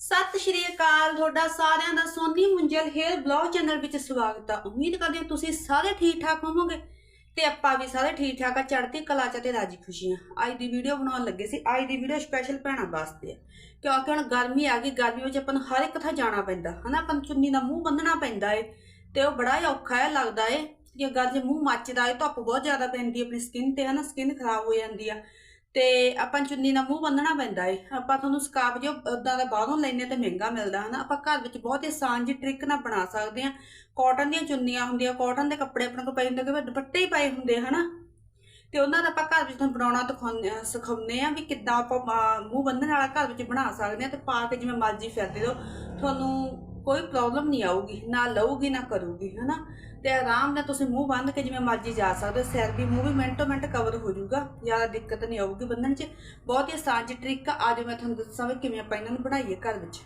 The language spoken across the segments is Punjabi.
ਸਤਿ ਸ਼੍ਰੀ ਅਕਾਲ, ਤੁਹਾਡਾ ਸਾਰਿਆਂ ਦਾ Soni Munjal hair blog channel ਵਿੱਚ ਸਵਾਗਤ ਆ। ਉਮੀਦ ਕਰਦੇ ਹਾਂ ਤੁਸੀਂ ਸਾਰੇ ਠੀਕ ਠਾਕ ਹੋਵੋਗੇ ਤੇ ਆਪਾਂ ਵੀ ਸਾਰੇ ਠੀਕ ਠਾਕ ਆ, ਚੜ੍ਹਦੀ ਕਲਾ ਚ ਤੇ ਰਾਜੀ ਖੁਸ਼ੀਆਂ ਅੱਜ ਦੀ ਵੀਡੀਓ ਬਣਾਉਣ ਲੱਗੇ ਸੀ, ਅੱਜ ਦੀ ਵੀਡੀਓ ਸਪੈਸ਼ਲ ਭੈਣਾਂ ਵਾਸਤੇ ਆ। ਕਿਉਂਕਿ ਹੁਣ ਗਰਮੀ ਆ ਗਈ, ਗਰਮੀ ਵਿੱਚ ਆਪਾਂ ਨੂੰ ਹਰ ਇੱਕ ਥਾਂ ਜਾਣਾ ਪੈਂਦਾ, ਹਨਾ? ਆਪਾਂ ਨੂੰ ਚੁੰਨੀ ਦਾ ਮੂੰਹ ਬੰਨਣਾ ਪੈਂਦਾ ਏ ਤੇ ਉਹ ਬੜਾ ਹੀ ਔਖਾ ਹੈ ਲੱਗਦਾ ਏ। ਕਿ ਗੱਲ ਜੇ ਮੂੰਹ ਮੱਚਦਾ ਏ, ਧੁੱਪ ਬਹੁਤ ਜ਼ਿਆਦਾ ਪੈਂਦੀ ਆਪਣੀ ਸਕਿਨ ਤੇ, ਹਨਾ? ਸਕਿਨ ਖਰਾਬ ਹੋ ਜਾਂਦੀ ਆ। ਤੇ ਆਪਾਂ ਚੁੰਨੀ ਨਾਲ ਮੂੰਹ ਬੰਨਣਾ ਪੈਂਦਾ ਏ। ਆਪਾਂ ਤੁਹਾਨੂੰ ਸਕਾਰਫ ਜੋ ਉਦਾਂ ਦਾ ਬਾਹਰੋਂ ਲੈਨੇ ਤੇ ਮਹਿੰਗਾ ਮਿਲਦਾ, ਹਨਾ? ਆਪਾਂ ਘਰ ਵਿੱਚ ਬਹੁਤ ਹੀ ਆਸਾਨ ਜਿਹੀ ਟ੍ਰਿਕ ਨਾਲ ਬਣਾ ਸਕਦੇ ਆ। ਕਾਟਨ ਦੀਆਂ ਚੁੰਨੀਆਂ ਹੁੰਦੀਆਂ ਕਾਟਨ ਦੇ ਕੱਪੜੇ ਆਪਣੇ ਕੋਲ ਪਏ ਹੁੰਦੇ ਕਿ ਦੁਪੱਟੇ ਹੀ ਪਏ ਹੁੰਦੇ, ਹਨਾ? ਤੇ ਉਹਨਾਂ ਦਾ ਆਪਾਂ ਘਰ ਵਿੱਚ ਤੁਹਾਨੂੰ ਬਣਾਉਣਾ ਦਿਖਾਉਂਦੇ ਸਿਖਾਉਂਦੇ ਆ ਵੀ ਕਿੱਦਾਂ ਆਪਾਂ ਮੂੰਹ ਬੰਨਣ ਵਾਲਾ ਘਰ ਵਿੱਚ ਬਣਾ ਸਕਦੇ ਆ ਤੇ ਪਾ ਕੇ ਜਿਵੇਂ ਮਰਜ਼ੀ ਫਿਰਦੇ ਦਿਓ। ਤੁਹਾਨੂੰ ਕੋਈ ਪ੍ਰੋਬਲਮ ਨਹੀਂ ਆਊਗੀ, ਨਾ ਲਊਗੀ, ਨਾ ਕਰੂਗੀ, ਹਨਾ? ਤੇ ਆਰਾਮ ਨਾਲ ਤੁਸੀਂ ਮੂੰਹ ਬੰਦ ਕੇ ਜਿਵੇਂ ਮਰਜ਼ੀ ਜਾ ਸਕਦੇ ਹੋ, ਸਿਰ ਵੀ ਮੂੰਹ ਵੀ ਮਿੰਟੋ ਮਿੰਟ ਕਵਰ ਹੋ ਜਾਊਗਾ, ਜ਼ਿਆਦਾ ਦਿੱਕਤ ਨਹੀਂ ਆਊਗੀ ਬੰਨਣ 'ਚ। ਬਹੁਤ ਹੀ ਆਸਾਨ ਜਿਹੀ ਟ੍ਰਿਕ ਆ, ਅੱਜ ਮੈਂ ਤੁਹਾਨੂੰ ਦੱਸਾਂ ਵੀ ਕਿਵੇਂ ਆਪਾਂ ਇਹਨਾਂ ਨੂੰ ਬਣਾਈਏ ਘਰ ਵਿੱਚ।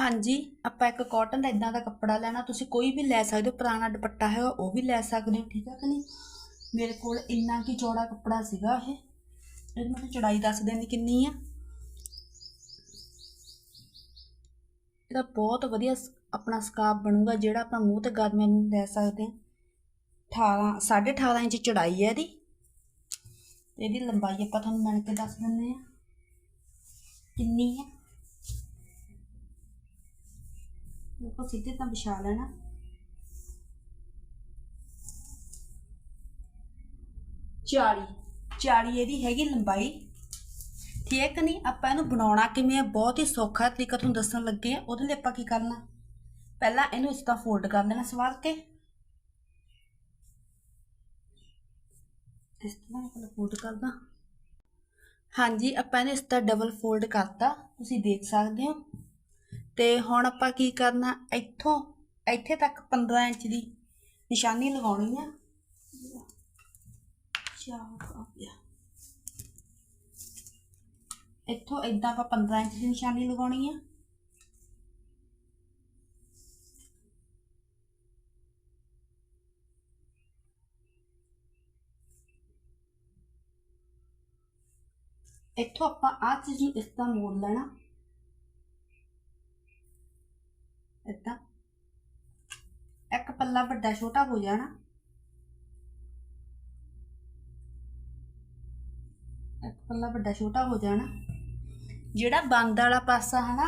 ਹਾਂਜੀ, ਆਪਾਂ ਇੱਕ ਕਾਟਨ ਦਾ ਇਦਾਂ ਦਾ ਕੱਪੜਾ ਲੈਣਾ, ਤੁਸੀਂ ਕੋਈ ਵੀ ਲੈ ਸਕਦੇ ਹੋ, ਪੁਰਾਣਾ ਦੁਪੱਟਾ ਹੈ, ਉਹ ਵੀ ਲੈ ਸਕਦੇ ਹੋ, ਠੀਕ ਹੈ ਕਿ ਨਹੀਂ? ਮੇਰੇ ਕੋਲ ਇੰਨਾ ਕੀ ਚੌੜਾ ਕੱਪੜਾ ਸੀਗਾ ਇਹ। ਇਹਦੀ ਮੈਨੂੰ ਚੌੜਾਈ ਦੱਸ ਦੇਣੀ ਕਿੰਨੀ ਆ? ਇਹਦਾ ਬਹੁਤ ਵਧੀਆ ਆਪਣਾ ਸਕਾਰਫ ਬਣੂਗਾ, ਜਿਹੜਾ ਆਪਣਾ ਮੂੰਹ ਤੇ ਗਰਮੀਆਂ ਨੂੰ ਲੈ ਸਕਦੇ ਹਾਂ। 18 18.5 ਇੰਚ ਚੜਾਈ ਹੈ ਇਹਦੀ। ਇਹਦੀ ਲੰਬਾਈ ਆਪਾਂ ਤੁਹਾਨੂੰ ਮਿਣ ਕੇ ਦੱਸ ਦਿੰਦੇ ਆ ਕਿੰਨੀ ਹੈ? ਦੇਖੋ, ਸਿੱਧੇ ਤਾਂ ਵਿਛਾ ਲੈਣਾ। ਚਾਲੀ ਚਾਲੀ ਇਹਦੀ ਹੈਗੀ ਲੰਬਾਈ। ਠੀਕ ਨਹੀਂ? ਆਪਾਂ ਇਹਨੂੰ ਬਣਾਉਣਾ ਕਿਵੇਂ ਹੈ? ਬਹੁਤ ਹੀ ਸੌਖਾ ਤਰੀਕਾ ਤੁਹਾਨੂੰ ਦੱਸਣ ਲੱਗੇ ਆ ਉਹਦੇ ਲਈ ਆਪਾਂ ਕੀ ਕਰਨਾ? ਪਹਿਲਾਂ ਇਹਨੂੰ ਇਸ ਤਰ੍ਹਾਂ ਫੋਲਡ ਕਰ ਦੇਣਾ ਸਵਾਰ ਕੇ। ਇਸ ਤਰ੍ਹਾਂ ਆਪਾਂ ਫੋਲਡ ਕਰਦਾ। ਹਾਂਜੀ, ਆਪਾਂ ਇਹਨੂੰ ਇਸ ਤਰ੍ਹਾਂ ਡਬਲ ਫੋਲਡ ਕਰਤਾ। ਤੁਸੀਂ ਦੇਖ ਸਕਦੇ ਹੋ। ਤੇ ਹੁਣ ਆਪਾਂ ਕੀ ਕਰਨਾ? ਇੱਥੋਂ, ਇੱਥੇ ਤੱਕ 15 ਇੰਚ ਦੀ ਨਿਸ਼ਾਨੀ ਲਗਾਉਣੀ ਆ। ਚਾਰ ਆ ਗਿਆ। ਇੱਥੋਂ ਇਦਾਂ ਆਪਾਂ 15 ਇੰਚ ਦੀ ਨਿਸ਼ਾਨੀ ਲਗਾਉਣੀ ਆ। ਇੱਥੋਂ ਆਪਾਂ ਆਹ ਚੀਜ਼ ਨੂੰ ਇਸ ਤਰ੍ਹਾਂ ਮੋੜ ਲੈਣਾ। ਏਦਾਂ। ਇੱਕ ਪੱਲਾ ਵੱਡਾ ਛੋਟਾ ਹੋ ਜਾਣਾ। ਇੱਕ ਪੱਲਾ ਵੱਡਾ ਛੋਟਾ ਹੋ ਜਾਣਾ। ਜਿਹੜਾ ਬੰਦ ਵਾਲਾ ਪਾਸਾ ਹੈ ਨਾ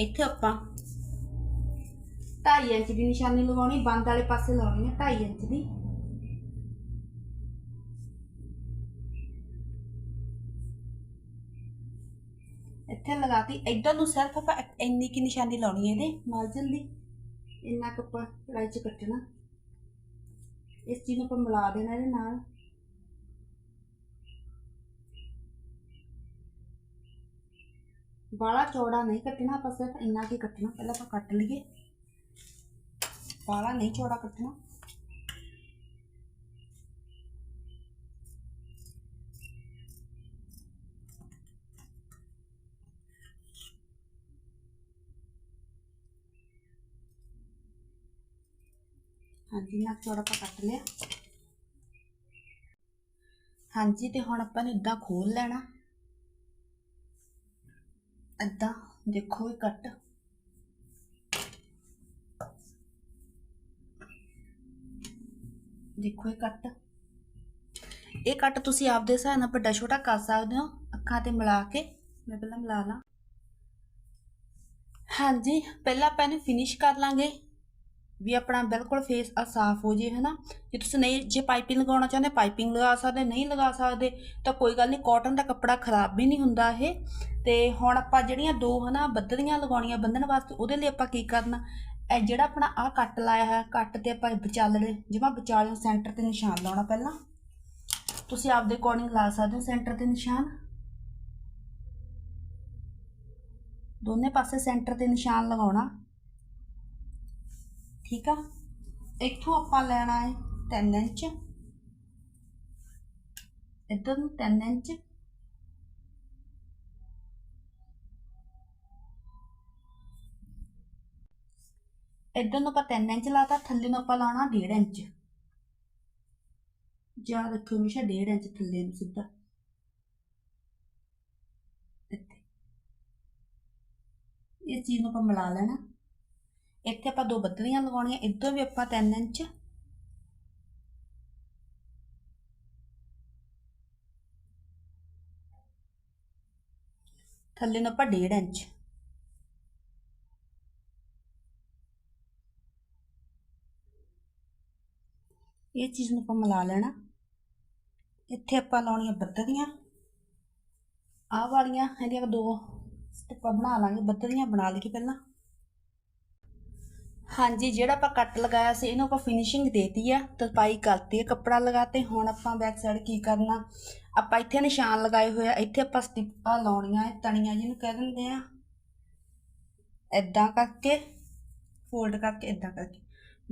ਇੱਥੇ ਆਪਾਂ 2.5 ਇੰਚ ਦੀ ਨਿਸ਼ਾਨੀ ਲਗਾਉਣੀ, ਬੰਦ ਵਾਲੇ ਪਾਸੇ ਲਾਉਣੀ ਹੈ 2.5 ਇੰਚ ਦੀ। ਇੱਥੇ ਲਗਾਤੀ, ਇੱਧਰ ਨੂੰ ਸਿਰਫ ਆਪਾਂ ਇੰਨੀ ਕੀ ਨਿਸ਼ਾਨੀ ਲਾਉਣੀ ਹੈ ਇਹਦੇ ਮਾਰਜਨ ਦੀ। ਇੰਨਾ ਕੁ ਆਪਾਂ ਕੜਾਈ ਚ ਕੱਟਣਾ। ਇਸ ਚੀਜ਼ ਨੂੰ ਆਪਾਂ ਮਿਲਾ ਦੇਣਾ ਇਹਦੇ ਨਾਲ। ਬਾਲਾ ਚੌੜਾ ਨਹੀਂ ਕੱਟਣਾ ਆਪਾਂ ਸਿਰਫ ਇੰਨਾ ਕੀ ਕੱਟਣਾ, ਪਹਿਲਾਂ ਆਪਾਂ ਕੱਟ ਲਈਏ। ਬਾਲਾ ਨਹੀਂ ਚੌੜਾ ਕੱਟਣਾ। ਹਾਂਜੀ ਨਾ ਚੌੜਾ ਆਪਾਂ ਕੱਟ ਲਿਆ। ਹਾਂਜੀ, ਤੇ ਹੁਣ ਆਪਾਂ ਨੇ ਇਦਾਂ ਖੋਲ ਲੈਣਾ। ਏਦਾਂ ਦੇਖੋ ਇਹ ਕੱਟ ਦੇਖੋ ਇਹ ਕੱਟ ਇਹ ਕੱਟ ਤੁਸੀਂ ਆਪਦੇ ਹਿਸਾਬ ਨਾਲ ਵੱਡਾ ਛੋਟਾ ਕਰ ਸਕਦੇ ਹੋ, ਅੱਖਾਂ ਤੇ ਮਿਲਾ ਕੇ। ਮੈਂ ਪਹਿਲਾਂ ਮਿਲਾ ਲਾਂ। ਹਾਂਜੀ, ਪਹਿਲਾਂ ਆਪਾਂ ਇਹਨੂੰ ਫਿਨਿਸ਼ ਕਰ ਲਾਂਗੇ। ਵੀ ਆਪਣਾ ਬਿਲਕੁਲ ਫੇਸ ਆ ਸਾਫ਼ ਹੋ ਜੇ, ਹਨਾ? ਜੇ ਤੁਸੀਂ ਨਹੀਂ, ਜੇ ਪਾਈਪਿੰਗ ਲਗਾਉਣਾ ਚਾਹੁੰਦੇ ਪਾਈਪਿੰਗ ਲਗਾ ਸਕਦੇ, ਨਹੀਂ ਲਗਾ ਸਕਦੇ, ਤਾਂ ਕੋਈ ਗੱਲ ਨਹੀਂ ਕਾਟਨ ਦਾ ਕੱਪੜਾ ਖਰਾਬ ਵੀ ਨਹੀਂ ਹੁੰਦਾ ਇਹ। ਤੇ ਹੁਣ ਆਪਾਂ ਜਿਹੜੀਆਂ ਦੋ, ਹਨਾ, ਬੱਦਲੀਆਂ ਲਗਾਉਣੀਆਂ ਬੰਨਣ ਵਾਸਤੇ, ਉਹਦੇ ਲਈ ਆਪਾਂ ਕੀ ਕਰਨਾ? ਇਹ ਜਿਹੜਾ ਆਪਣਾ ਆ ਕੱਟ ਲਾਇਆ ਹੈ ਕੱਟ ਤੇ ਆਪਾਂ ਵਿਚਾਲੜੇ ਜਿਵੇਂ ਵਿਚਾਲੇ ਸੈਂਟਰ ਤੇ ਨਿਸ਼ਾਨ ਲਾਉਣਾ ਪਹਿਲਾਂ। ਤੁਸੀਂ ਆਪਦੇ ਅਕੋਰਡਿੰਗ ਲਾ ਸਕਦੇ ਹੋ ਸੈਂਟਰ ਤੇ ਨਿਸ਼ਾਨ। ਦੋਨੇ ਪਾਸੇ ਸੈਂਟਰ ਤੇ ਨਿਸ਼ਾਨ ਲਗਾਉਣਾ। ਠੀਕ ਆ? ਇੱਥੋਂ ਆਪਾਂ ਲੈਣਾ ਹੈ 3 ਇੰਚ। ਇੱਧਰ ਨੂੰ 3 ਇੰਚ। ਇੱਧਰ ਨੂੰ ਆਪਾਂ 3 ਇੰਚ ਲਾਤਾ, ਥੱਲੇ ਨੂੰ ਆਪਾਂ ਲਾਉਣਾ 1.5 ਇੰਚ। ਯਾਦ ਰੱਖਿਓ ਹਮੇਸ਼ਾ 1.5 ਇੰਚ ਥੱਲੇ ਨੂੰ ਸਿੱਧਾ। ਇਸ ਚੀਜ਼ ਨੂੰ ਆਪਾਂ ਮਿਲਾ ਲੈਣਾ। ਇੱਥੇ ਆਪਾਂ ਦੋ ਬੱਦਲੀਆਂ ਲਗਾਉਣੀਆਂ, ਇੱਧਰ ਵੀ ਆਪਾਂ 3 ਇੰਚ। ਥੱਲੇ ਨੂੰ ਆਪਾਂ 1.5 ਇੰਚ। ਇਹ ਚੀਜ਼ ਨੂੰ ਆਪਾਂ ਮਿਲਾ ਲੈਣਾ। ਇੱਥੇ ਆਪਾਂ ਲਾਉਣੀਆਂ ਬੱਦਲੀਆਂ। ਆਹ ਵਾਲੀਆਂ, ਇਹਦੀਆਂ ਦੋ ਸਟੈਪਾਂ ਬਣਾ ਲਾਂਗੇ, ਬੱਦਲੀਆਂ ਬਣਾ ਲਈਏ ਪਹਿਲਾਂ। ਹਾਂਜੀ, ਜਿਹੜਾ ਆਪਾਂ ਕੱਟ ਲਗਾਇਆ ਸੀ, ਇਹਨੂੰ ਆਪਾਂ ਫਿਨਿਸ਼ਿੰਗ ਦੇਤੀ ਆ। ਤਰਪਾਈ ਕਰਤੀ ਹੈ ਕੱਪੜਾ ਲਗਾਤੇ ਹੁਣ ਆਪਾਂ ਬੈਕ ਸਾਈਡ ਕੀ ਕਰਨਾ? ਆਪਾਂ ਇੱਥੇ ਨਿਸ਼ਾਨ ਲਗਾਏ ਹੋਏ ਆ। ਇੱਥੇ ਆਪਾਂ ਸਟਿੱਪਾਂ ਲਾਉਣੀਆਂ ਹੈ ਤਣੀਆਂ ਜਿਹਨੂੰ ਕਹਿ ਦਿੰਦੇ ਆ। ਐਦਾਂ ਕਰਕੇ ਫੋਲਡ ਕਰਕੇ ਐਦਾਂ ਕਰਕੇ।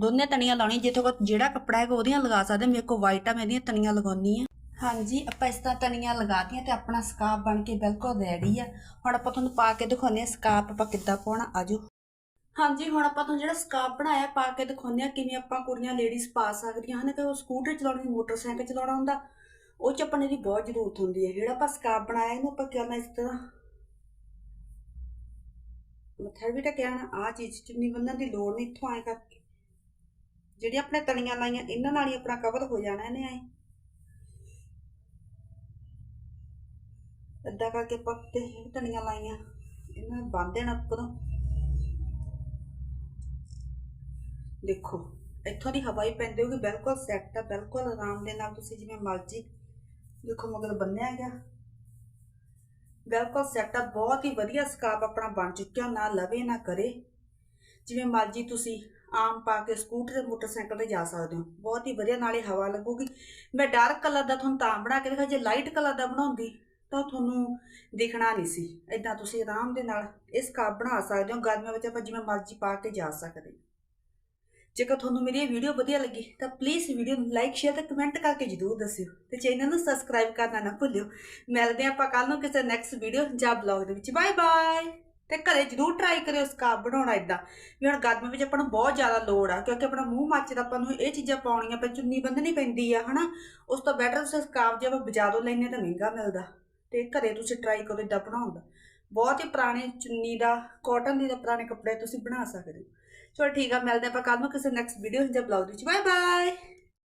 ਦੋਨੇ ਤਣੀਆਂ ਲਾਉਣੀਆਂ ਜਿੱਥੋਂ ਕੋਲ ਜਿਹੜਾ ਕੱਪੜਾ ਹੈਗਾ, ਉਹਦੀਆਂ ਲਗਾ ਸਕਦੇ ਮੇਰੇ ਕੋਲ ਵਾਈਟ ਆ, ਮੈਂ ਇਹਦੀਆਂ ਤਣੀਆਂ ਲਗਾਉਣੀ ਆ। ਹਾਂਜੀ, ਆਪਾਂ ਇਸ ਤਰ੍ਹਾਂ ਤਣੀਆਂ ਲਗਾਤੀਆਂ ਤੇ ਆਪਣਾ ਸਕਾਰਫ ਬਣ ਕੇ ਬਿਲਕੁਲ ਰੈਡੀ ਆ। ਹੁਣ ਆਪਾਂ ਤੁਹਾਨੂੰ ਪਾ ਕੇ ਦਿਖਾਉਂਦੇ ਆ ਸਕਾਰਫ ਆਪਾਂ ਕਿੱਦਾਂ ਪਾਉਣਾ। ਆਜੋ। ਹਾਂਜੀ, ਹੁਣ ਆਪਾਂ ਤੁਹਾਨੂੰ ਜਿਹੜਾ ਸਕਾਰਫ ਬਣਾਇਆ, ਪਾ ਕੇ ਦਿਖਾਉਂਦੇ ਆ ਕਿਵੇਂ ਆਪਾਂ ਕੁੜੀਆਂ ਲੇਡੀਜ਼ ਪਾ ਸਕਦੀਆਂ ਹਨ ਕਿ ਉਹ ਸਕੂਟਰ ਚਲਾਉਣੀ, ਮੋਟਰਸਾਈਕਲ ਚਲਾਉਣਾ ਹੁੰਦਾ, ਉਹ ਚ ਆਪਾਂ ਨੂੰ ਬਹੁਤ ਜ਼ਰੂਰਤ ਹੁੰਦੀ ਹੈ। ਜਿਹੜਾ ਆਪਾਂ ਸਕਾਰਫ ਬਣਾਇਆ, ਇਹਨੂੰ ਆਪਾਂ ਕਰਨਾ ਇਸ ਤਰ੍ਹਾਂ ਮੱਥਾ ਵੀ ਟਕਿਆ ਨਾ ਆ ਚੀਜ਼ ਚੁੰਨੀ ਬੰਨਣ ਦੀ ਲੋੜ ਨਹੀਂ ਇੱਥੋਂ ਆਏ ਕਰਕੇ। ਜਿਹੜੀ ਆਪਣੇ ਤਣੀਆਂ ਲਾਈਆਂ, ਇਹਨਾਂ ਨਾਲ ਹੀ ਆਪਣਾ ਕਵਰ ਹੋ ਜਾਣਾ ਇਹਨੇ ਆਏ। ਏਦਾਂ ਕਰਕੇ ਪੱਤੇ ਤਣੀਆਂ ਲਾਈਆਂ, ਇਹਨਾਂ ਨੂੰ ਬੰਨ ਦੇਣਾ ਉੱਪਰੋਂ ਦੇਖੋ, ਇੱਥੋਂ ਦੀ ਹਵਾ ਹੀ ਪੈਂਦੀ ਹੋਗੀ ਬਿਲਕੁਲ ਸੈੱਟ ਆ, ਬਿਲਕੁਲ ਆਰਾਮ ਦੇ ਨਾਲ ਤੁਸੀਂ ਜਿਵੇਂ ਮਰਜ਼ੀ ਦੇਖੋ ਮਗਰ ਬੰਨਿਆ ਗਿਆ। ਬਿਲਕੁਲ ਸੈੱਟ ਆ, ਬਹੁਤ ਹੀ ਵਧੀਆ ਸਕਾਪ ਆਪਣਾ ਬਣ ਚੁੱਕਿਆ, ਨਾ ਲਵੇ, ਨਾ ਕਰੇ। ਜਿਵੇਂ ਮਰਜ਼ੀ ਤੁਸੀਂ ਆਮ ਪਾ ਕੇ ਸਕੂਟਰ ਤੇ ਮੋਟਰਸਾਈਕਲ ਤੇ ਜਾ ਸਕਦੇ ਹੋ। ਬਹੁਤ ਹੀ ਵਧੀਆ, ਨਾਲੇ ਹਵਾ ਲੱਗੂਗੀ। ਮੈਂ ਡਾਰਕ ਕਲਰ ਦਾ ਤੁਹਾਨੂੰ ਤਾਂ ਬਣਾ ਕੇ ਦਿਖਾ ਜੇ ਲਾਈਟ ਕਲਰ ਦਾ ਬਣਾਉਂਦੀ ਤਾਂ ਤੁਹਾਨੂੰ ਦਿਖਣਾ ਨਹੀਂ ਸੀ। ਇਦਾਂ ਤੁਸੀਂ ਆਰਾਮ ਦੇ ਨਾਲ ਇਸ ਸਕਾਰਫ ਬਣਾ ਸਕਦੇ ਹੋ, ਗਰਮੀਆਂ ਵਿੱਚ ਆਪਾਂ ਜਿਵੇਂ ਮਰਜ਼ੀ ਪਾ ਕੇ ਜਾ ਸਕਦੇ। ਹਾਂ ਜੇਕਰ ਤੁਹਾਨੂੰ ਮੇਰੀ ਇਹ ਵੀਡੀਓ ਵਧੀਆ ਲੱਗੀ, ਤਾਂ ਪਲੀਜ਼ ਵੀਡੀਓ ਨੂੰ ਲਾਈਕ ਸ਼ੇਅਰ ਤੇ ਕਮੈਂਟ ਕਰਕੇ ਜਰੂਰ ਦੱਸਿਓ ਤੇ ਚੈਨਲ ਨੂੰ ਸਬਸਕ੍ਰਾਈਬ ਕਰਨਾ ਨਾ ਭੁੱਲਿਓ। ਮਿਲਦੇ ਆਪਾਂ ਕੱਲ ਨੂੰ ਕਿਸੇ ਨੈਕਸਟ ਵੀਡੀਓ ਜਾਂ ਬਲੌਗ ਦੇ ਵਿੱਚ। ਬਾਏ ਬਾਏ ਤੇ ਘਰੇ ਜਰੂਰ ਟਰਾਈ ਕਰਿਓ ਸਕਾਰਫ ਬਣਾਉਣਾ ਇਦਾਂ ਵੀ ਹੁਣ ਗਰਮੀ ਵਿੱਚ ਆਪਾਂ ਨੂੰ ਬਹੁਤ ਜ਼ਿਆਦਾ ਲੋੜ ਆ, ਕਿਉਂਕਿ ਆਪਣਾ ਮੂੰਹ ਮੱਚਦਾ ਆਪਾਂ ਨੂੰ ਇਹ ਚੀਜ਼ਾਂ ਪਾਉਣੀਆਂ ਪੈ, ਚੁੰਨੀ ਬੰਨਣੀ ਪੈਂਦੀ ਆ, ਹਨਾ? ਉਸ ਤੋਂ ਬੈਟਰ ਤੁਸੀਂ ਸਕਾਰਫ ਜੇ ਆਪਾਂ ਬਾਜ਼ਾਰੋਂ ਲੈਨੇ ਤਾਂ ਮਹਿੰਗਾ ਮਿਲਦਾ। ਤੇ ਘਰੇ ਤੁਸੀਂ ਟਰਾਈ ਕਰੋ ਇਦਾਂ ਬਣਾਉਣ ਦਾ। ਬਹੁਤ ਹੀ ਪੁਰਾਣੇ ਚੁੰਨੀ ਦਾ ਕਾਟਨ ਦੇ ਪੁਰਾਣੇ ਕੱਪੜੇ ਤੁਸੀਂ ਬਣਾ ਸਕਦੇ ਹੋ। ਚਲੋ ਠੀਕ ਆ, ਮਿਲਦੇ ਆਪਾਂ ਕੱਲ ਨੂੰ ਕਿਸੇ ਨੈਕਸਟ ਵੀਡੀਓ ਜਾਂ ਬਲੌਗ ਵਿੱਚ। Bye bye